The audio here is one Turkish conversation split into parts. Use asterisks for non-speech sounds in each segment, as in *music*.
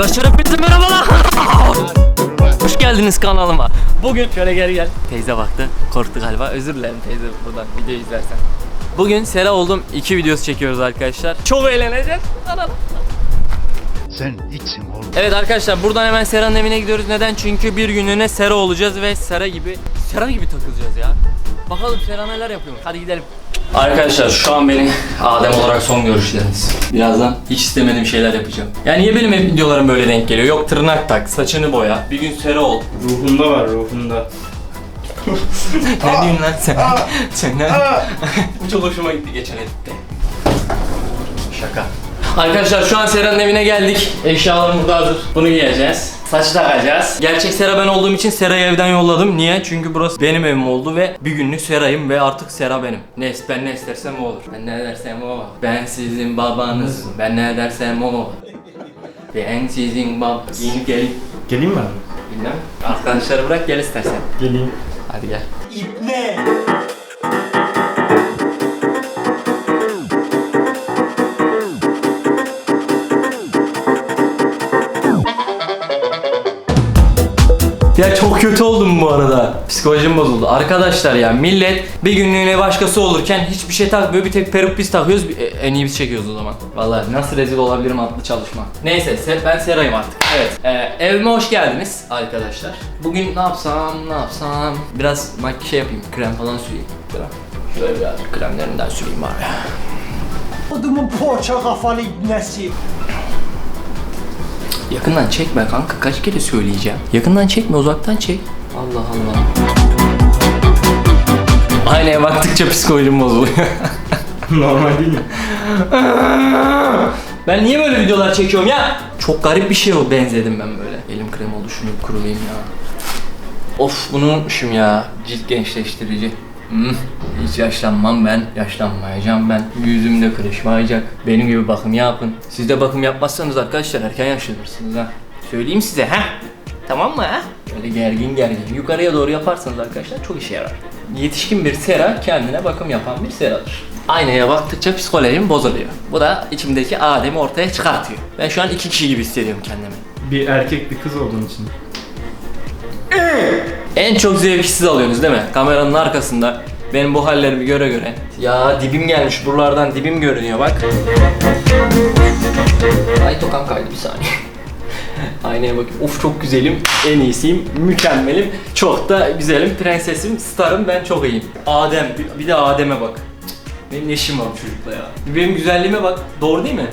Arkadaşlar hepinize merhabalar. Hoş geldiniz kanalıma. Bugün şöyle gel gel. Teyze baktı. Korktu galiba. Özür dilerim teyze buradan video izlersen. Bugün Sera oldum. iki videosu çekiyoruz arkadaşlar. Çok eğleneceğiz. Anam. Sen içsin oğlum. Evet arkadaşlar buradan hemen Sera'nın evine gidiyoruz. Neden? Çünkü bir günlüğüne Sera olacağız ve Sera gibi Sera gibi takılacağız ya. Bakalım Sera neler yapıyor. Hadi gidelim. Arkadaşlar şu an benim Adem olarak son görüşleriniz. Birazdan hiç istemediğim şeyler yapacağım. Yani niye benim hep videolarım böyle denk geliyor? Yok tırnak tak, saçını boya, bir gün Sera ol. Ruhunda var ruhunda. *laughs* ne diyorsun lan sen? sen ne? *laughs* Bu çok hoşuma gitti geçen editte. Şaka. Arkadaşlar şu an Sera'nın evine geldik. Eşyalarım burada hazır. Bunu giyeceğiz. Saçı takacağız. Gerçek Sera ben olduğum için Sera'yı evden yolladım. Niye? Çünkü burası benim evim oldu ve bir günlük Sera'yım ve artık Sera benim. Ne ben ne istersem o olur. Ben ne dersem o. Ben sizin babanızım. Ben ne dersem o. Ben sizin bab... Giyinip gelin. Geleyim mi? Bilmem. Arkadaşları bırak gel istersen. Geleyim. Hadi gel. Ya kötü oldum bu arada. Psikolojim bozuldu. Arkadaşlar ya millet bir günlüğüne başkası olurken hiçbir şey takmıyor. Bir tek peruk biz takıyoruz. E, En iyi biz çekiyoruz o zaman. Vallahi nasıl rezil olabilirim adlı çalışma. Neyse se- ben Seray'ım artık. Evet. e, evime hoş geldiniz arkadaşlar. Bugün ne yapsam ne yapsam. Biraz mak şey yapayım. Krem falan süreyim. Krem. Şöyle biraz kremlerinden süreyim bari. Odumun poğaça kafalı ibnesi. Yakından çekme kanka kaç kere söyleyeceğim. Yakından çekme uzaktan çek. Allah Allah. Aynaya baktıkça psikolojim bozuluyor. *laughs* Normal değil mi? *laughs* ben niye böyle videolar çekiyorum ya? Çok garip bir şey o benzedim ben böyle. Elim krem oldu şunu kurulayım ya. Of bunu unutmuşum ya. Cilt gençleştirici. Hmm, Hiç yaşlanmam ben. Yaşlanmayacağım ben. Yüzüm de kırışmayacak. Benim gibi bakım yapın. Siz de bakım yapmazsanız arkadaşlar erken yaşlanırsınız ha. Söyleyeyim size ha. Tamam mı ha? Böyle gergin gergin. Yukarıya doğru yaparsanız arkadaşlar çok işe yarar. Yetişkin bir sera kendine bakım yapan bir seradır. Aynaya baktıkça psikolojim bozuluyor. Bu da içimdeki Adem'i ortaya çıkartıyor. Ben şu an iki kişi gibi hissediyorum kendimi. Bir erkek bir kız olduğun için. En çok zevki siz alıyorsunuz değil mi? Kameranın arkasında benim bu hallerimi göre göre. Ya dibim gelmiş buralardan dibim görünüyor bak. Ay tokam kaydı bir saniye. *laughs* Aynaya bakayım. Of çok güzelim. En iyisiyim. Mükemmelim. Çok da güzelim. Prensesim. Starım. Ben çok iyiyim. Adem. bir- de Adem'e bak. Benim ne var bu çocukla ya. Benim güzelliğime bak. Doğru değil mi?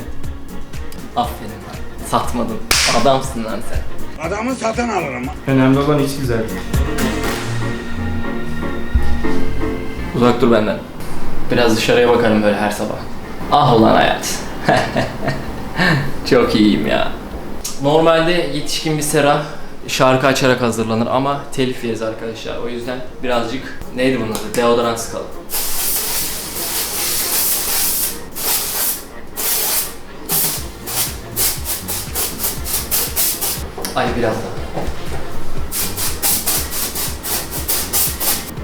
Aferin lan. Satmadın. Adamsın lan sen. Adamı satın alırım. Önemli olan iç güzellik. Uzak dur benden. Biraz dışarıya bakarım böyle her sabah. Ah ulan hayat. *laughs* Çok iyiyim ya. Normalde yetişkin bir sera şarkı açarak hazırlanır ama telif yeriz arkadaşlar. O yüzden birazcık neydi bunun adı? Deodorant sıkalım. Ay biraz daha.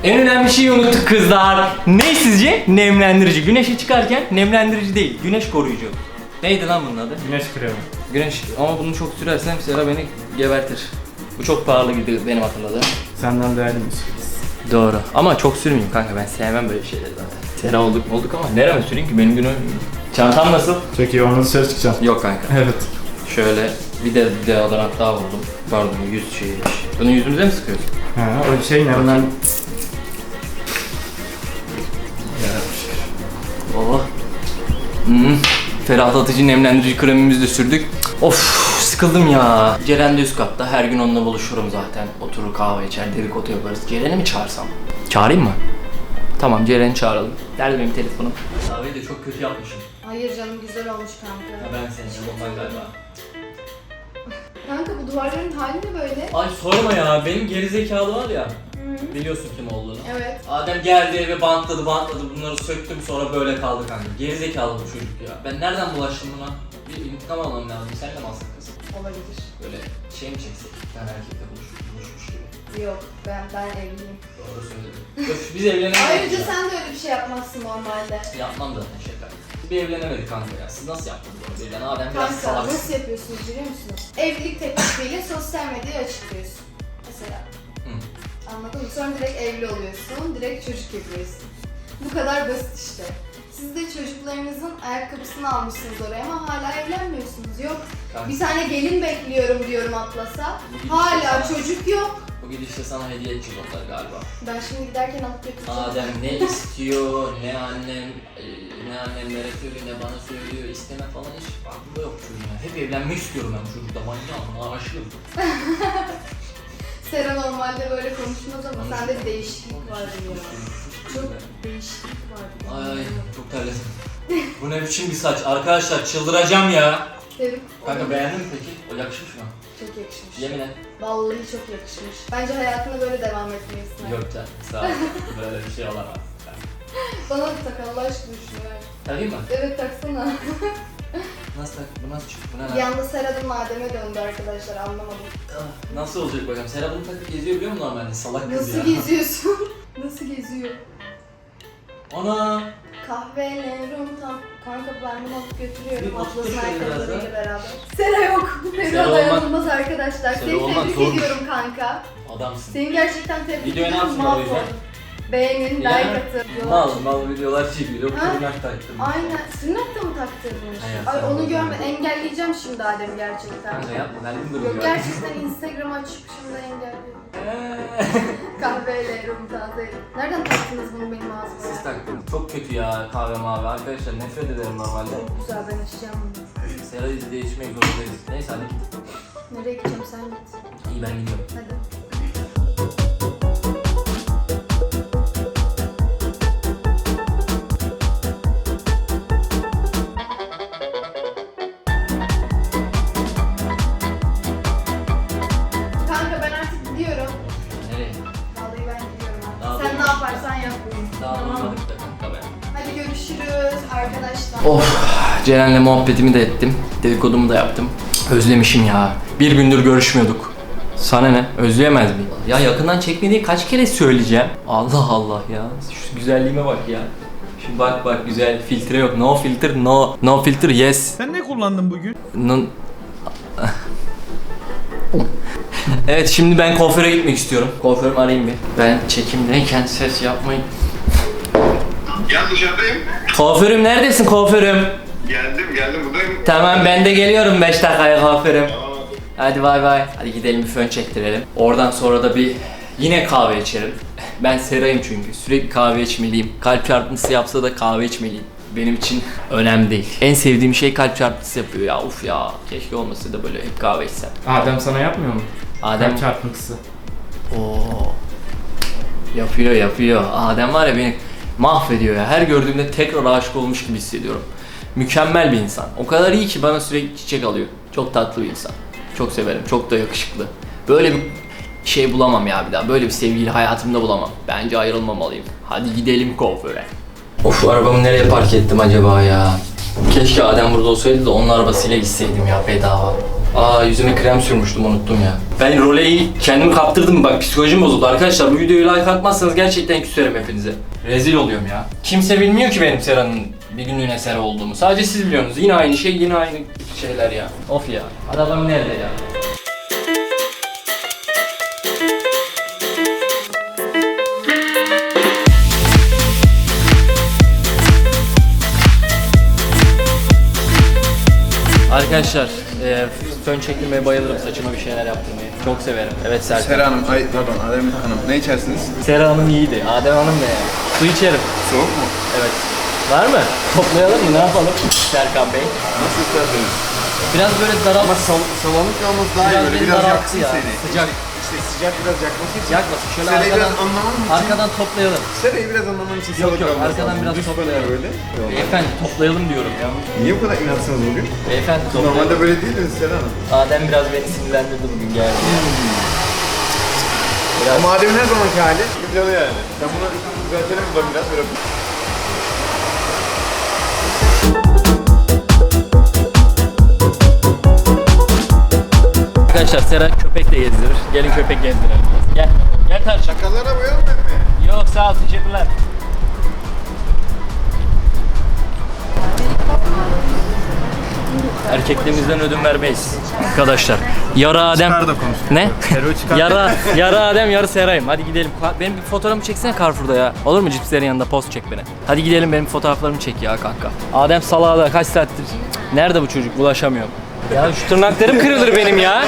En önemli şeyi unuttuk kızlar. Ne sizce? Nemlendirici. Güneşe çıkarken nemlendirici değil, güneş koruyucu. Neydi lan bunun adı? Güneş kremi. Güneş. Ama bunu çok sürersem Sera beni gebertir. Bu çok pahalı gibi benim hatırladığım. Senden değerliymiş. Doğru. Ama çok sürmeyeyim kanka ben sevmem böyle şeyleri zaten. Sera olduk olduk ama nereme süreyim ki benim günüm... Çantam nasıl? Çok iyi onunla dışarı çıkacağım. Yok kanka. Evet. Şöyle bir de deodorant daha buldum. Pardon yüz şeyi. Bunu yüzümüze mi sıkıyorsun? Ha, o şey ne? Bundan... Oh. Hmm. Ferahlatıcı nemlendirici kremimizi de sürdük. Of sıkıldım ya. Ceren de üst katta. Her gün onunla buluşurum zaten. Oturur kahve içer, dedikodu yaparız. Ceren'i mi çağırsam? Çağırayım mı? Tamam Ceren'i çağıralım. Nerede benim telefonum? Kahveyi de çok kötü yapmışım. Hayır canım güzel olmuş kanka. Ben seni galiba. Kanka bu duvarların hali ne böyle? Ay sorma ya. Benim gerizekalı var ya. Biliyorsun kim olduğunu. Evet. Adem geldi eve bantladı bantladı bunları söktüm sonra böyle kaldı kanka. Gerizekalı bu çocuk ya. Ben nereden bulaştım buna? Bir intikam almam lazım. Sen de mi alsın kız? Olabilir. Böyle şey mi çeksek? Bir tane erkekle buluş, buluşmuş gibi. Yok ben ben evliyim. Doğru söyledin. Öf, biz evlenemeyiz. Ayrıca ya. sen de öyle bir şey yapmazsın normalde. Yapmam zaten şaka. Bir evlenemedik kanka ya. Siz nasıl yaptınız bunu birden? Adem biraz Kanka salak. nasıl yapıyorsunuz biliyor musunuz? Evlilik teklifiyle sosyal medyaya açıklıyorsun. Mesela. Hı. Anladın mı? Sonra direkt evli oluyorsun, direkt çocuk yapıyorsun. Bu kadar basit işte. Siz de çocuklarınızın ayakkabısını almışsınız oraya ama hala evlenmiyorsunuz. Yok. Kanka. Bir tane gelin bekliyorum diyorum Atlas'a. Bu gidişle Hala sana- çocuk yok. Bu gidişle sana hediye edeceğiz onları galiba. Ben şimdi giderken götüreceğim. Adem ne istiyor, ne annem, e, ne annemlere söylüyor, ne bana söylüyor, isteme falan hiç aklımda yok çocuğun ya. Hep evlenmek istiyorum ben bu çocukla, manyağım, aşığım. *laughs* Sera normalde böyle konuşmaz ama sende bir değişiklik var ya. Çok değişiklik var. Ay çok terledim. bu ne biçim bir saç? Arkadaşlar çıldıracağım ya. Sevip Kanka beğendin mi peki? O yakışmış mı? Çok yakışmış. Yemin et. Vallahi çok yakışmış. Bence hayatına böyle devam etmelisin. Yok canım sağ ol. Böyle bir şey olamaz. *laughs* Bana da tak Allah aşkına şunu ver. Takayım mı? Evet taksana. *laughs* Nasıl tak? Bu nasıl çıktı? Bu ne bir lan? anda Sera'dan Adem'e döndü arkadaşlar anlamadım. Ah, Nasıl olacak bakalım? Serap bunu takıp geziyor biliyor musun normalde? Salak kız Nasıl ya. geziyorsun? *laughs* Nasıl geziyor? Ana! Kahvelerim tam. Kanka ben bunu alıp götürüyorum. Bir şöyle biraz ayakkabılarıyla beraber. Sera yok. Sera Sera olmaz. dayanılmaz arkadaşlar. Sera Seni tebrik zormuş. ediyorum kanka. Adamsın. Seni gerçekten tebrik Videoya ne ediyorum. o yüzden? Mahvoldum. Beğenin, like Ya, atın. Mal mal videolar çekiyor. Ha? Kırnak taktım. Aynen. Sünnet de mi taktırmış? Hayır, Ay onu görme. Engelleyeceğim şimdi Adem gerçekten. Kanka yapma verdim Yok durumu ya. gerçekten Instagram açıp şimdi engelliyorum. *laughs* Kahveyle, rum taze. Nereden taktınız bunu benim ağzıma? Siz taktım. Çok kötü ya kahve mavi. Arkadaşlar nefret ederim normalde. Çok güzel ben içeceğim bunu. Sera izi değişmek zorundayız. Neyse hadi git. Nereye gideceğim sen git. İyi ben gidiyorum. Hadi. Of Ceren'le muhabbetimi de ettim. Dedikodumu da yaptım. Özlemişim ya. Bir gündür görüşmüyorduk. Sana ne? Özleyemez miyim? Ya yakından çekmediği kaç kere söyleyeceğim? Allah Allah ya. Şu güzelliğime bak ya. Şu bak bak güzel filtre yok. No filter, no no filter, yes. Sen ne kullandın bugün? No... *laughs* evet şimdi ben kuaföre gitmek istiyorum. Kuaförümü arayayım bir. Ben çekimdeyken ses yapmayın. Ya dışarıdayım. Kuaförüm neredesin kuaförüm? Geldim geldim buradayım. Tamam ben de geliyorum 5 dakikaya kuaförüm. Hadi bay bay. Hadi gidelim bir fön çektirelim. Oradan sonra da bir yine kahve içerim. *laughs* Ben serayım çünkü. Sürekli kahve içmeliyim. Kalp çarpıntısı yapsa da kahve içmeliyim. Benim için *laughs* önemli değil. En sevdiğim şey kalp çarpıntısı yapıyor ya. Uf ya. Keşke olmasa da böyle hep kahve içsem. Adem sana yapmıyor mu? Adem Kalp çarpıntısı. Oo. Yapıyor yapıyor. Adem var ya beni mahvediyor ya. Her gördüğümde tekrar aşık olmuş gibi hissediyorum. Mükemmel bir insan. O kadar iyi ki bana sürekli çiçek alıyor. Çok tatlı bir insan. Çok severim. Çok da yakışıklı. Böyle bir şey bulamam ya bir daha. Böyle bir sevgili hayatımda bulamam. Bence ayrılmamalıyım. Hadi gidelim kuaföre. Of arabamı nereye park ettim acaba ya? Keşke Adem burada olsaydı da onun arabasıyla gitseydim ya bedava. Aa yüzüme krem sürmüştüm unuttum ya. Ben roleyi kendimi kaptırdım bak psikolojim bozuldu arkadaşlar. Bu videoyu like atmazsanız gerçekten küserim hepinize. Rezil oluyorum ya. Kimse bilmiyor ki benim Sera'nın bir günlüğüne Sera olduğumu. Sadece siz biliyorsunuz. Yine aynı şey yine aynı şeyler ya. Of ya. Arabam nerede ya? Arkadaşlar, e, fön çektirmeye bayılırım saçıma bir şeyler yaptırmayı. Çok severim. Evet Serkan. Sera Hanım, ay pardon Adem Hanım ne içersiniz? Sera Hanım iyiydi. Adem Hanım da yani. Su içerim. Soğuk mu? Evet. Var mı? Toplayalım mı? Ne yapalım? Serkan Bey. Nasıl isterseniz? Biraz böyle daral... Ama sal salonluk olması daha iyi Biraz böyle beni biraz daralttı yaksın ya. seni. Sıcak. İşte sıcak biraz yakması için. Yakmasın. Şöyle Serayı arkadan, biraz anlamam için. arkadan toplayalım. Serayı biraz anlamam için Yok, salonuk yok, olması arkadan lazım. biraz Düz toplayalım. böyle. Yok. Beyefendi toplayalım diyorum. Niye bu kadar inatsınız bugün? Beyefendi toplayalım. Normalde böyle değildiniz Sera Hanım. Adem biraz beni sinirlendirdi bugün geldi. Biraz Ama Adem'in her zamanki hali videolu yani. Sen bunu düzeltelim burada biraz böyle. Arkadaşlar Sera köpek de gezdirir. Gelin köpek gezdirelim. Gel. Gel Tarçın. Şakalara boyalım mi? Yok sağ ol teşekkürler. Erkekliğimizden ödün vermeyiz. Arkadaşlar. Yarı Adem. Çıkar da konuş. Ne? Çıkar. yarı, yarı Adem yarı Seray'ım. Hadi gidelim. Ka- Benim bir fotoğrafımı çeksene Carrefour'da ya. Olur mu cipslerin yanında post çek beni. Hadi gidelim benim fotoğraflarımı çek ya kanka. Adem salağda kaç saattir. Nerede bu çocuk? Bulaşamıyorum. Ya şu tırnaklarım kırılır benim ya.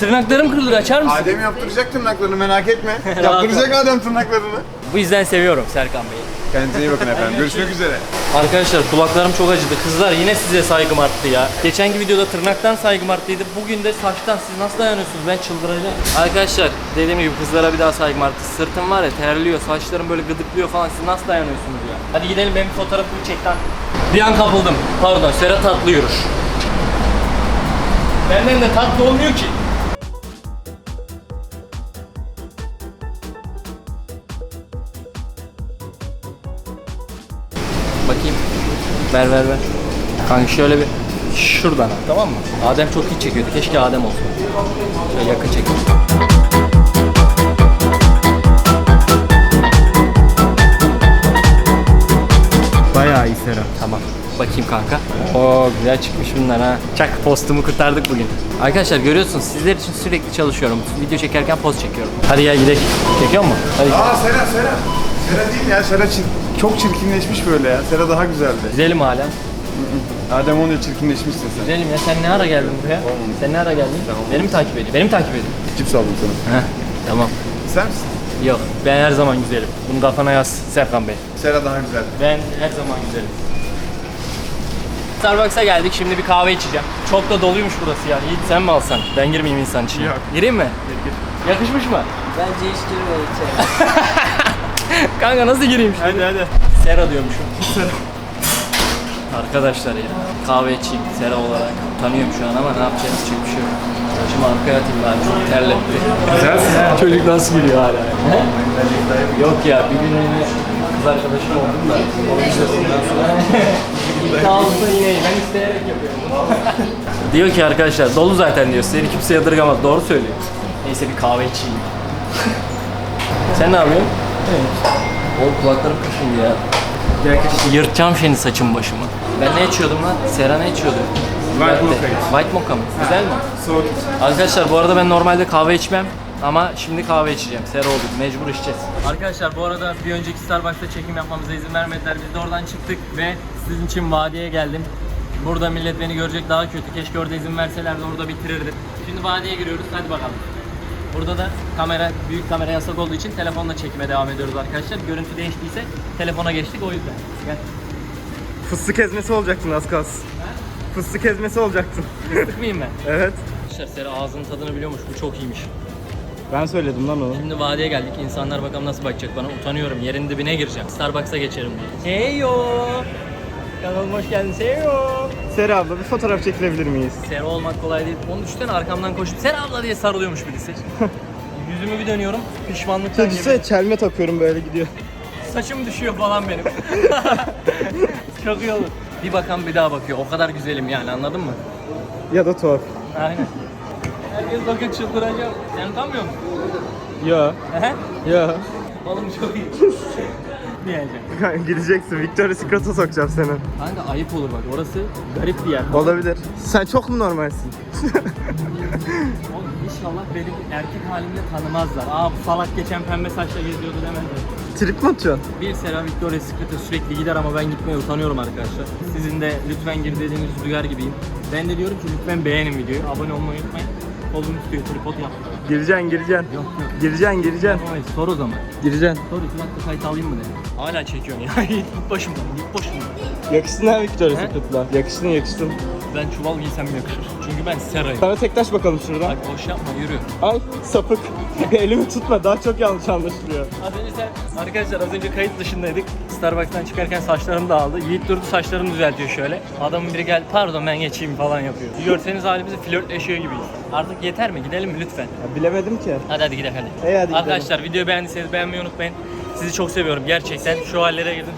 Tırnaklarım kırılır açar mısın? Adem yaptıracak tırnaklarını merak etme. *laughs* Yaptıracak Adem tırnaklarını. Bu yüzden seviyorum Serkan Bey'i. Kendinize iyi bakın efendim. Görüşmek üzere. Arkadaşlar kulaklarım çok acıdı. Kızlar yine size saygım arttı ya. Geçenki videoda tırnaktan saygım arttıydı. Bugün de saçtan. Siz nasıl dayanıyorsunuz? Ben çıldıracağım. Arkadaşlar dediğim gibi kızlara bir daha saygım arttı. Sırtım var ya terliyor. Saçlarım böyle gıdıklıyor falan. Siz nasıl dayanıyorsunuz ya? Hadi gidelim benim fotoğrafımı çek lan. Bir an kapıldım. Pardon Serhat tatlı yürür. Benden de tatlı olmuyor ki. Ver ver ver. Kanka şöyle bir şuradan tamam mı? Adem çok iyi çekiyordu. Keşke Adem olsun. Şöyle yakın çek. Bayağı iyi Sera. Tamam. Bakayım kanka. Oo güzel çıkmış bunlar ha. Çak postumu kurtardık bugün. Arkadaşlar görüyorsunuz sizler için sürekli çalışıyorum. Video çekerken post çekiyorum. Hadi gel gidelim. Çekiyor mu? Hadi Aa Sera Sera. Sera değil ya. Sera çir- çok çirkinleşmiş böyle ya. Sera daha güzeldi. gidelim hala. Adem onunla çirkinleşmişsin sen. Gidelim ya sen ne ara geldin buraya? Sen ne ara geldin? Beni mi takip ediyorsun? Beni mi takip ediyorsun? Cips aldım sana. Heh tamam. İster misin? Yok ben her zaman güzelim. Bunu kafana yaz Serkan Bey. Sera daha güzeldi. Ben her zaman güzelim. Starbucks'a geldik. Şimdi bir kahve içeceğim. Çok da doluymuş burası yani. Yiğit sen mi alsan? Ben girmeyeyim insan içine. Yok. Gireyim mi? Yakışmış mı? Bence hiç içeri. *laughs* Kanka nasıl gireyim şimdi? Hadi hadi. Sera diyormuşum. *laughs* Arkadaşlar ya kahve içeyim Sera olarak. Utanıyorum şu an ama ne yapacağız hiçbir bir şey yok. Saçımı arkaya atayım bari çok terletti. Güzelsin ha. Çocuk nasıl gülüyor hala? Yok ya bir gün yine kız arkadaşım oldum da onun yüzünden sonra *laughs* iddialısın yine ben isteyerek yapıyorum. diyor ki arkadaşlar dolu zaten diyor seni kimse yadırgamaz doğru söylüyor. Neyse bir kahve içeyim. Sen ne yapıyorsun? Oğlum kulaklarım kaşındı ya. Yırtacağım şimdi saçım başımı. Ben ne içiyordum lan? Sera ne içiyordu? White mocha iç. White mocha mı? Güzel mi? Soğuk iç. Arkadaşlar bu arada ben normalde kahve içmem ama şimdi kahve içeceğim. Sera olduk. Mecbur içeceğiz. Arkadaşlar bu arada bir önceki Starbucks'ta çekim yapmamıza izin vermediler. Biz de oradan çıktık ve sizin için vadiye geldim. Burada millet beni görecek daha kötü. Keşke orada izin verselerdi orada bitirirdim. Şimdi vadiye giriyoruz. Hadi bakalım. Burada da kamera, büyük kamera yasak olduğu için telefonla çekime devam ediyoruz arkadaşlar. Görüntü değiştiyse telefona geçtik o yüzden. Gel. Fıstık ezmesi olacaktın az kalsın. Fıstık ezmesi olacaktın. *laughs* Fıstık mıyım ben? Evet. Arkadaşlar Sera ağzının tadını biliyormuş. Bu çok iyiymiş. Ben söyledim lan onu. Şimdi vadiye geldik. İnsanlar bakalım nasıl bakacak bana. Utanıyorum. Yerin dibine gireceğim. Starbucks'a geçerim diye. Heyo! Kanalıma hoş geldin. Heyo! Sera abla bir fotoğraf çekilebilir miyiz? Sera olmak kolay değil. Onu düşünsene arkamdan koşup Sera abla diye sarılıyormuş birisi. *laughs* Yüzümü bir dönüyorum. Pişmanlıktan Düşünsene çelme takıyorum böyle gidiyor. Saçım düşüyor falan benim. *laughs* Çok iyi olur. Bir bakan bir daha bakıyor. O kadar güzelim yani anladın mı? Ya da tuhaf. Aynen. Herkes bakıyor çıldıracağım. Sen utanmıyor musun? Ya. Ehe. Ya. Oğlum çok iyi. *laughs* Diyeceğim. *laughs* Gideceksin. Victoria's Secret'a sokacağım seni. Kanka ayıp olur bak orası garip bir yer. Olabilir. Sen çok mu normalsin? *laughs* Oğlum inşallah benim erkek halimle tanımazlar. Aa bu salak geçen pembe saçla geziyordu demezler. Trip mi atıyorsun? Bir Sera Victoria's Secret'a sürekli gider ama ben gitmeye utanıyorum arkadaşlar. Sizin de lütfen gir dediğiniz duyar gibiyim. Ben de diyorum ki lütfen beğenin videoyu. Abone olmayı unutmayın. Kolum tutuyor tripod yap. Gireceksin, gireceksin. Yok yok. Gireceksin, gireceksin. Yapamayız. Sor o zaman. Gireceksin. Sor iki dakika kayıt alayım mı de. Hala çekiyorsun ya. *laughs* Git başımdan. Git başımdan. Yakıştın ha Victoria's He? Secret'la. Yakıştın, yakıştın. Ben çuval giysem yakışır. Çünkü ben Sera'yım. Sana tek taş bakalım şuradan. Bak boş yapma yürü. Ay sapık. *laughs* Elimi tutma daha çok yanlış anlaşılıyor. Az önce sen, arkadaşlar az önce kayıt dışındaydık. Starbucks'tan çıkarken saçlarım dağıldı. Yiğit durdu saçlarını düzeltiyor şöyle. Adamın biri geldi pardon ben geçeyim falan yapıyor. Bir Görseniz halimizi flörtleşiyor gibiyiz. Artık yeter mi? Gidelim mi lütfen? Ya bilemedim ki. Hadi hadi gidelim hadi. İyi, hadi gidelim. Arkadaşlar videoyu beğendiyseniz beğenmeyi unutmayın. Sizi çok seviyorum gerçekten. Şu hallere girdim.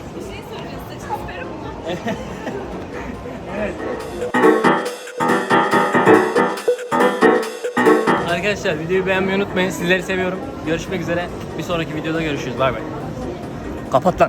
Evet. *laughs* Arkadaşlar videoyu beğenmeyi unutmayın. Sizleri seviyorum. Görüşmek üzere. Bir sonraki videoda görüşürüz. Bay bay. Kapat lan.